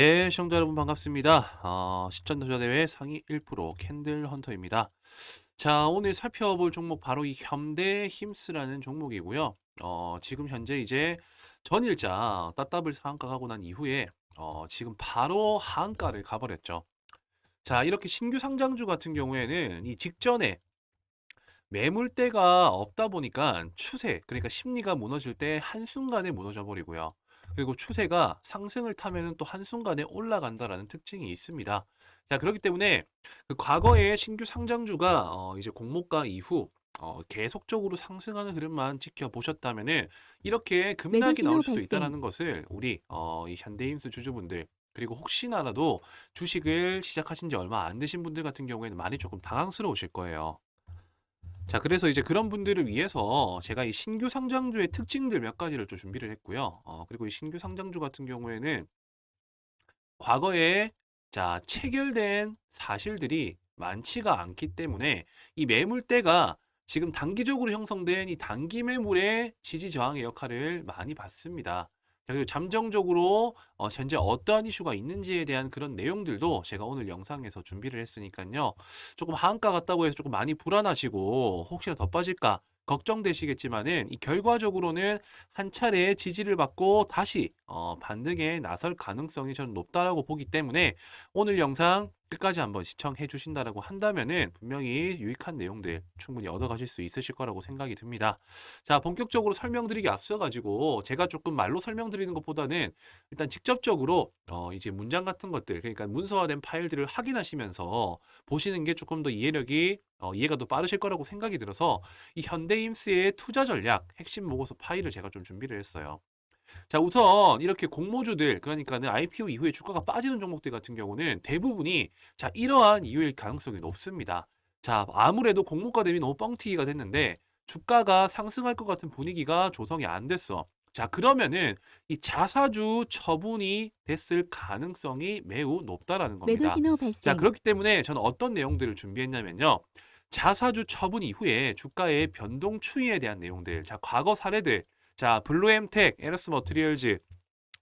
네, 시청자 여러분 반갑습니다. 어, 십전도자대회 상위 1% 캔들 헌터입니다. 자, 오늘 살펴볼 종목 바로 이 현대 힘스라는 종목이고요. 어, 지금 현재 이제 전일자 따따블 상한가 가고 난 이후에 어, 지금 바로 하한가를 가버렸죠. 자, 이렇게 신규 상장주 같은 경우에는 이 직전에 매물대가 없다 보니까 추세, 그러니까 심리가 무너질 때 한순간에 무너져 버리고요. 그리고 추세가 상승을 타면은 또 한순간에 올라간다라는 특징이 있습니다. 자, 그렇기 때문에 그 과거에 신규 상장주가 어, 이제 공모가 이후 어, 계속적으로 상승하는 흐름만 지켜보셨다면은 이렇게 급락이 나올 수도. 있다라는 것을 우리 어, 이 현대인수 주주분들 그리고 혹시나라도 주식을 시작하신 지 얼마 안 되신 분들 같은 경우에는 많이 조금 당황스러우실 거예요. 자, 그래서 이제 그런 분들을 위해서 제가 이 신규 상장주의 특징들 몇 가지를 좀 준비를 했고요. 어, 그리고 이 신규 상장주 같은 경우에는 과거에 자, 체결된 사실들이 많지가 않기 때문에 이 매물대가 지금 단기적으로 형성된 이 단기 매물의 지지 저항의 역할을 많이 받습니다. 자, 그리고 잠정적으로 어, 현재 어떠한 이슈가 있는지에 대한 그런 내용들도 제가 오늘 영상에서 준비를 했으니까요. 조금 하한가 같다고 해서 조금 많이 불안하시고 혹시나 더 빠질까 걱정되시겠지만은 이 결과적으로는 한 차례 지지를 받고 다시 어, 반등에 나설 가능성이 저는 높다라고 보기 때문에 오늘 영상 끝까지 한번 시청해 주신다라고 한다면은 분명히 유익한 내용들 충분히 얻어가실 수 있으실 거라고 생각이 듭니다. 자, 본격적으로 설명드리기 앞서 가지고 제가 조금 말로 설명드리는 것보다는 일단 직접적으로 어, 이제 문장 같은 것들 그러니까 문서화된 파일들을 확인하시면서 보시는 게 조금 더 이해력이 어, 이해가 더 빠르실 거라고 생각이 들어서 이 현대임스의 투자 전략 핵심 보고서 파일을 제가 좀 준비를 했어요. 자, 우선 이렇게 공모주들 그러니까는 IPO 이후에 주가가 빠지는 종목들 같은 경우는 대부분이 자, 이러한 이유일 가능성이 높습니다. 자, 아무래도 공모가 대비 너무 뻥튀기가 됐는데 주가가 상승할 것 같은 분위기가 조성이 안 됐어. 자, 그러면은 이 자사주 처분이 됐을 가능성이 매우 높다라는 겁니다. 자, 그렇기 때문에 저는 어떤 내용들을 준비했냐면요. 자사주 처분 이후에 주가의 변동 추이에 대한 내용들. 자, 과거 사례들. 자, 블루엠텍, 에너스 머트리얼즈.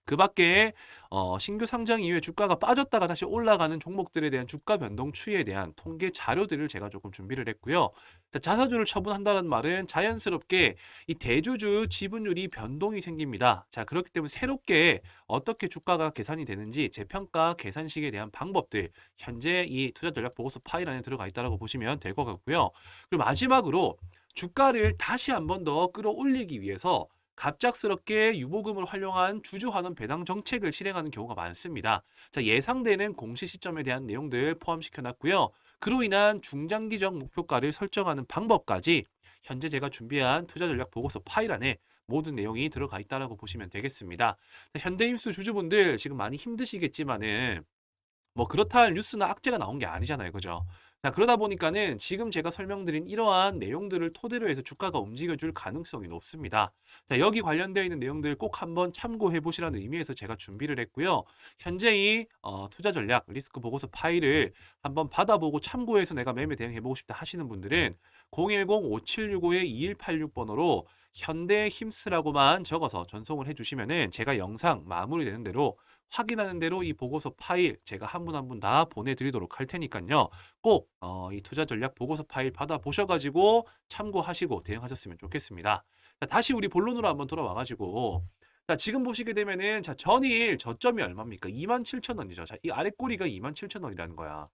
그 밖에 어, 신규 상장 이후에 주가가 빠졌다가 다시 올라가는 종목들에 대한 주가 변동 추이에 대한 통계 자료들을 제가 조금 준비를 했고요. 자, 자사주를 처분한다는 말은 자연스럽게 이 대주주 지분율이 변동이 생깁니다. 자, 그렇기 때문에 새롭게 어떻게 주가가 계산이 되는지 재평가 계산식에 대한 방법들 현재 이 투자 전략 보고서 파일 안에 들어가 있다라고 보시면 될 것 같고요. 그리고 마지막으로 주가를 다시 한 번 더 끌어올리기 위해서 갑작스럽게 유보금을 활용한 주주 환원 배당 정책을 실행하는 경우가 많습니다. 자, 예상되는 공시 시점에 대한 내용들 포함시켜 놨고요. 그로 인한 중장기적 목표가를 설정하는 방법까지 현재 제가 준비한 투자 전략 보고서 파일 안에 모든 내용이 들어가 있다라고 보시면 되겠습니다. 자, 현대임수 주주분들 지금 많이 힘드시겠지만은 뭐 그렇다 할 뉴스나 악재가 나온 게 아니잖아요. 그죠? 자, 그러다 보니까는 지금 제가 설명드린 이러한 내용들을 토대로 해서 주가가 움직여줄 가능성이 높습니다. 자, 여기 관련되어 있는 내용들 꼭 한번 참고해 보시라는 의미에서 제가 준비를 했고요. 현재 이 어, 투자 전략 리스크 보고서 파일을 한번 받아보고 참고해서 내가 매매 대응해 보고 싶다 하시는 분들은 010-5765-2186번호로 현대 힘스라고만 적어서 전송을 해주시면은 제가 영상 마무리되는 대로 확인하는 대로 이 보고서 파일 제가 한 분 한 분 다 보내드리도록 할 테니까요. 꼭 어, 이 투자 전략 보고서 파일 받아 보셔가지고 참고하시고 대응하셨으면 좋겠습니다. 자, 다시 우리 본론으로 한번 돌아와가지고 자 지금 보시게 되면은 자 전일 저점이 얼마입니까? 27,000원이죠. 자 이 아래 꼬리가 27,000원이라는 거야.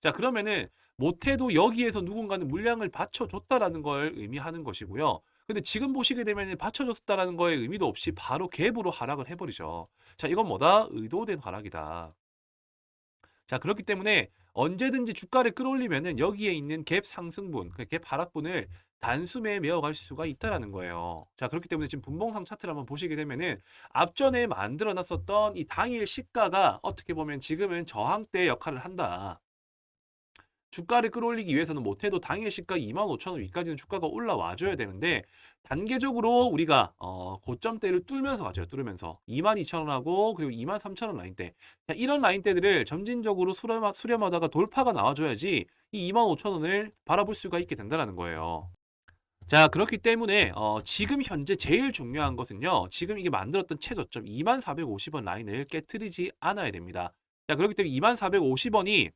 자 그러면은 못해도 여기에서 누군가는 물량을 받쳐줬다라는 걸 의미하는 것이고요. 근데 지금 보시게 되면 받쳐줬다라는 거에 의미도 없이 바로 갭으로 하락을 해버리죠. 자, 이건 뭐다? 의도된 하락이다. 자, 그렇기 때문에 언제든지 주가를 끌어올리면은 여기에 있는 갭 상승분, 그갭 하락분을 단숨에 메어갈 수가 있다라는 거예요. 자, 그렇기 때문에 지금 분봉상 차트를 한번 보시게 되면은 앞전에 만들어 놨었던 이 당일 시가가 어떻게 보면 지금은 저항대 역할을 한다. 주가를 끌어올리기 위해서는 못해도 당일 시가 25,000원 위까지는 주가가 올라와줘야 되는데 단계적으로 우리가 어, 고점대를 뚫면서 가죠. 뚫으면서 22,000원하고 그리고 23,000원 라인대 자, 이런 라인대들을 점진적으로 수렴하, 수렴하다가 돌파가 나와줘야지 이 25,000원을 바라볼 수가 있게 된다는 거예요. 자, 그렇기 때문에 어, 지금 현재 제일 중요한 것은요. 지금 이게 만들었던 최저점 2450원 라인을 깨뜨리지 않아야 됩니다. 자, 그렇기 때문에 2450원이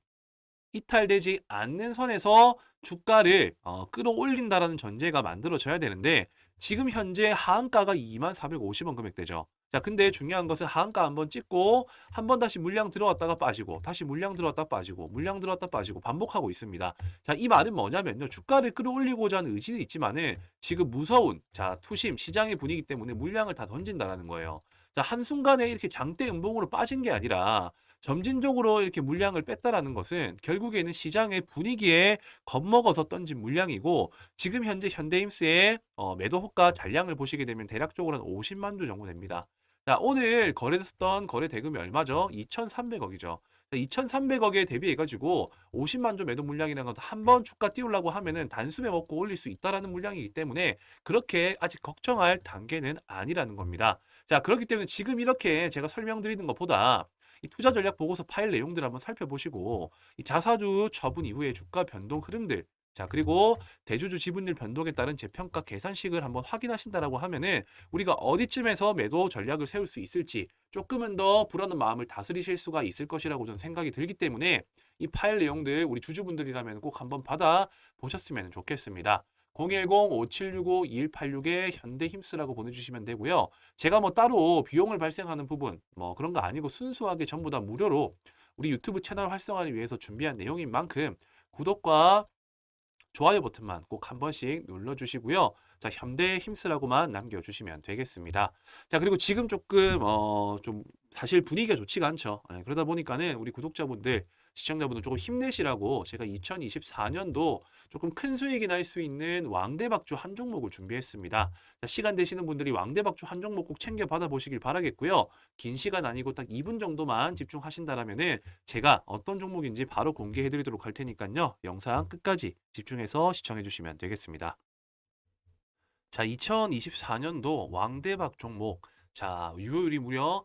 이탈되지 않는 선에서 주가를 어, 끌어올린다라는 전제가 만들어져야 되는데 지금 현재 하한가가 2450원 금액대죠. 자, 근데 중요한 것은 하한가 한번 찍고 한 번 다시 물량 들어왔다가 빠지고 다시 물량 들어왔다 빠지고 물량 들어왔다 빠지고 반복하고 있습니다. 자, 이 말은 뭐냐면요. 주가를 끌어올리고자 하는 의지는 있지만은 지금 무서운 자, 투심 시장의 분위기 때문에 물량을 다 던진다라는 거예요. 자, 한순간에 이렇게 장대 음봉으로 빠진 게 아니라 점진적으로 이렇게 물량을 뺐다라는 것은 결국에는 시장의 분위기에 겁먹어서 던진 물량이고 지금 현재 현대임스의 어, 매도 호가 잔량을 보시게 되면 대략적으로 한 50만 주 정도 됩니다. 자, 오늘 거래됐었던 거래 대금이 얼마죠? 2,300억이죠. 2,300억에 대비해가지고 50만 주 매도 물량이라는 것은 한번 주가 띄우려고 하면은 단숨에 먹고 올릴 수 있다라는 물량이기 때문에 그렇게 아직 걱정할 단계는 아니라는 겁니다. 자, 그렇기 때문에 지금 이렇게 제가 설명드리는 것보다 이 투자 전략 보고서 파일 내용들 한번 살펴보시고 이 자사주 처분 이후의 주가 변동 흐름들 자 그리고 대주주 지분율 변동에 따른 재평가 계산식을 한번 확인하신다라고 하면은 우리가 어디쯤에서 매도 전략을 세울 수 있을지 조금은 더 불안한 마음을 다스리실 수가 있을 것이라고 저는 생각이 들기 때문에 이 파일 내용들 우리 주주분들이라면 꼭 한번 받아 보셨으면 좋겠습니다. 010-5765-2186에 현대힘스라고 보내주시면 되고요. 제가 뭐 따로 비용을 발생하는 부분 뭐 그런 거 아니고 순수하게 전부 다 무료로 우리 유튜브 채널 활성화를 위해서 준비한 내용인 만큼 구독과 좋아요 버튼만 꼭 한 번씩 눌러주시고요. 자, 현대 힘쓰라고만 남겨주시면 되겠습니다. 자, 그리고 지금 조금, 어, 좀, 사실 분위기가 좋지가 않죠. 예, 그러다 보니까는 우리 구독자분들, 시청자분들 조금 힘내시라고 제가 2024년도 조금 큰 수익이 날 수 있는 왕대박주 한 종목을 준비했습니다. 자, 시간 되시는 분들이 왕대박주 한 종목 꼭 챙겨 받아보시길 바라겠고요. 긴 시간 아니고 딱 2분 정도만 집중하신다라면은 제가 어떤 종목인지 바로 공개해 드리도록 할 테니까요. 영상 끝까지 집중해서 시청해 주시면 되겠습니다. 자, 2024년도 왕대박 종목. 자, 유효율이 무려